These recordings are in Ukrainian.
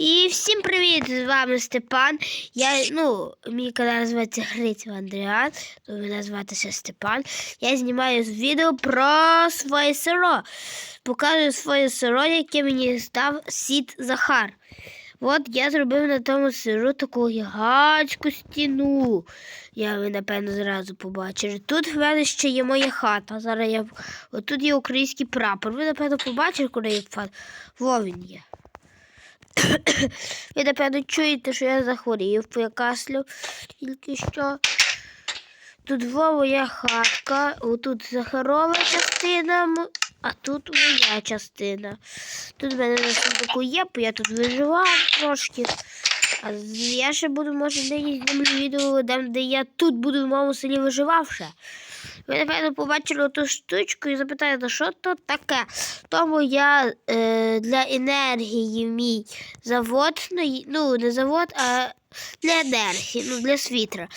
І всім привіт! З вами Степан. Я, ну, мій канал називається Гриців Андріан, то мене звати ще Степан. Я знімаю відео про своє село. Показую своє село, яке мені став сіт Захар. От я зробив на тому селу таку гігантську стіну. Я ви, напевно, зразу побачили. Тут в мене ще є моя хата. Зараз я. Отут є український прапор. Ви, напевно, побачили, коли я. Во він є. Ви, напевно, чуєте, що я захворів, кашлю тільки що. Тут во моя хатка, отут Захарова частина, а тут моя частина. Тут в мене на сундуку є, бо я тут виживав трошки. А я ще буду, може, нині знімлю відео, де я тут буду в моєму селі виживав. Ви, напевно, побачили ту штучку і запитаєте, що то таке. Тому я е, для енергії мій завод, ну, ну не завод, а для енергії, ну для світла.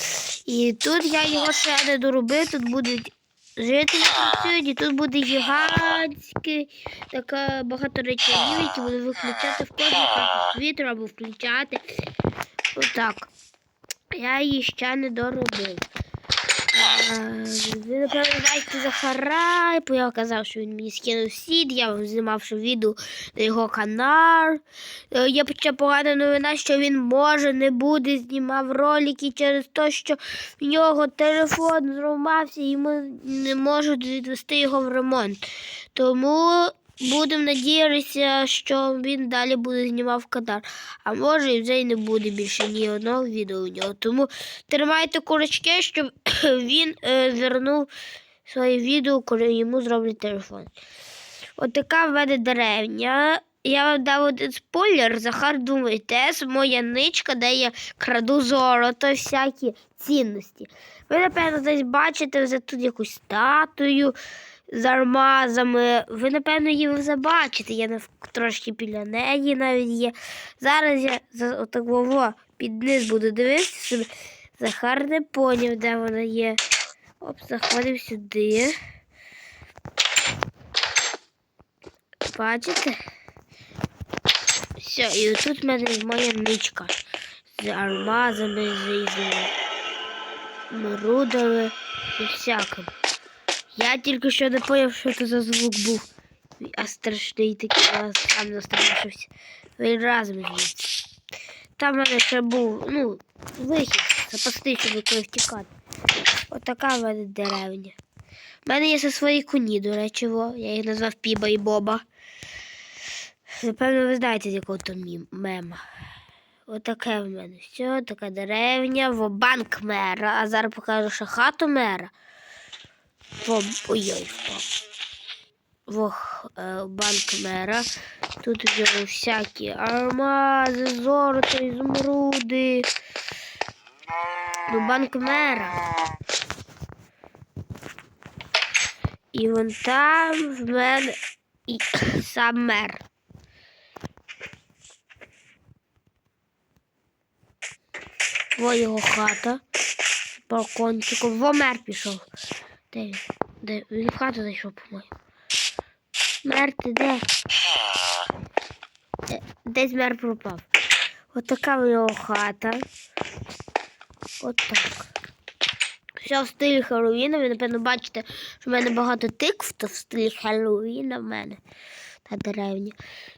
І тут я його ще не доробив, тут будуть жителі тут буде гігантський така багато речей, які буду виключати в хату світло або включати. Отак. Я її ще не доробив. А, Напевно, знаєте Захара, бо я казав, що він мені скинув сід, я знімав відео на його канал. Я Є ще погана новина, що він може не буде знімав ролики через те, що в нього телефон зламався і ми не можуть відвести його в ремонт. Тому будемо надіятися, що він далі буде знімав канал. А може і вже й не буде більше ні одного відео у нього. Тому тримайте курочки, щоб він е, вернув своє відео, коли йому зроблять телефон. От така в мене деревня. Я вам дав один спойлер. Захар думає, це моя ничка, де я краду золото, всякі цінності. Ви, напевно, десь бачите вже тут якусь статую з армазами. Ви, напевно, її вже бачите. Я трошки біля неї навіть є. Зараз я за отак во, під низ буду дивитися собі. Захар не поняв, де вона є. Оп, заходимо сюди. Бачите? Все, і тут в мене моя ничка. З алмазами, з різними рудами і всяким. Я тільки що не поняв, що це за звук був. А страшний такий, я сам настрашився. Він разом звідси. Там в мене ще був, ну, вихід, запасний, щоб коли втікати. Отака в мене деревня. У мене є свої коні, до речі, во. я їх назвав Піба і Боба. Напевно, ви знаєте, з якого то мема. Отаке в мене. Все, така деревня, во банк мера. А зараз покажу, що хату мера. Ой-ой, впав. Во е, банк мера. Тут в нього всякі алмази, золото, ізумруди. Ну, банк мера. І вон там в мене і сам мер. Во його хата. Балкончиком. Во мер пішов. Де він? Де? Він в хату зайшов, по-моєму. Мер, ти де? Де- Десь мер пропав. Отака в нього хата. Отак. Все в стилі Хеллоуіна. Ви, напевно, бачите, що в мене багато тикв, то в стилі Хеллоуіна в мене та деревня.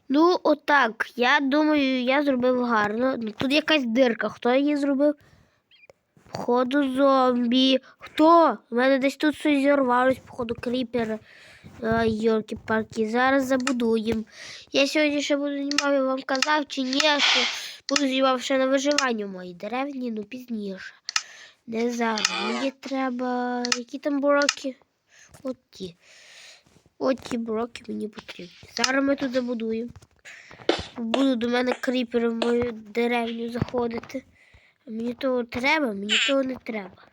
Ну, отак. Я думаю, я зробив гарно. Тут якась дирка. Хто її зробив? Походу, зомбі. Хто? У мене десь тут щось зірвалось, походу, кріпери. Йорки парки. Зараз забудуємо. Я сьогодні ще буду знімав, я вам казав, чи ні, що буду знімав ще на виживання в моїй деревні, ну пізніше. Не зараз. Мені треба. Які там блоки? От ті. От ті блоки мені потрібні. Зараз ми тут забудуємо. Буду до мене кріпери в мою деревню заходити. Мені того треба, мені того не треба.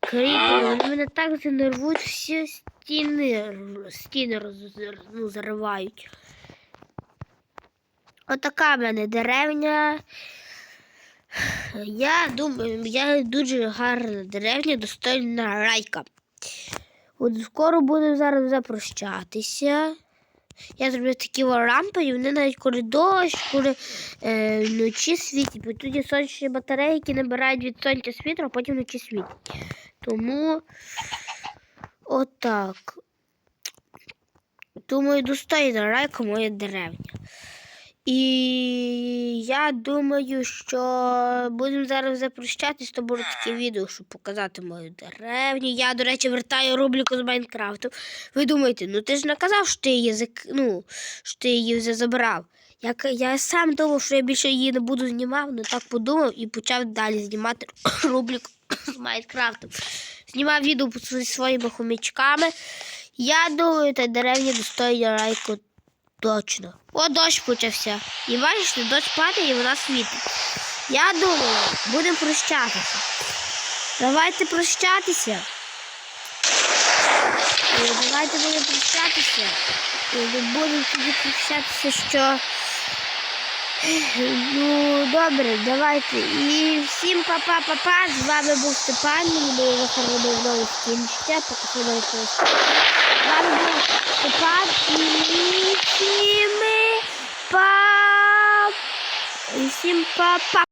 Кріпери, вони мене так занервують, всі стіни, стіни роз, ну, заривають. Отака в мене деревня. Я думаю, я дуже гарна деревня, достойна райка. От скоро буду зараз запрощатися. Я зроблю такі лампи, і вони навіть коли дощ, коли е, вночі світять. Бо є сонячні батареї, які набирають від сонця світло, а потім вночі світять. Тому отак. Думаю, достойно райка моя деревня. І я думаю, що будемо зараз запрощатись, то буде таке відео, щоб показати мою деревню. Я, до речі, вертаю рубрику з Майнкрафту. Ви думаєте, ну ти ж не казав, що ти її зак... ну, що ти її вже забрав. Я, я сам думав, що я більше її не буду знімав, але так подумав і почав далі знімати рубрику з Майнкрафтом. Знімав відео зі своїми хомячками. Я думаю, та деревня достойна райку точно. О, дощ почався. І бачите, дощ падає і вона світить. Я думаю, будемо прощатися. Давайте прощатися. Давайте будемо прощатися. І будемо тоді прощатися, що. Ну, добре, давайте. І всім па-па-па-па. З вами був Степан. Мені було захоронено нове скінчення, поки що не З вами був Степан і всім па. І всім па-па.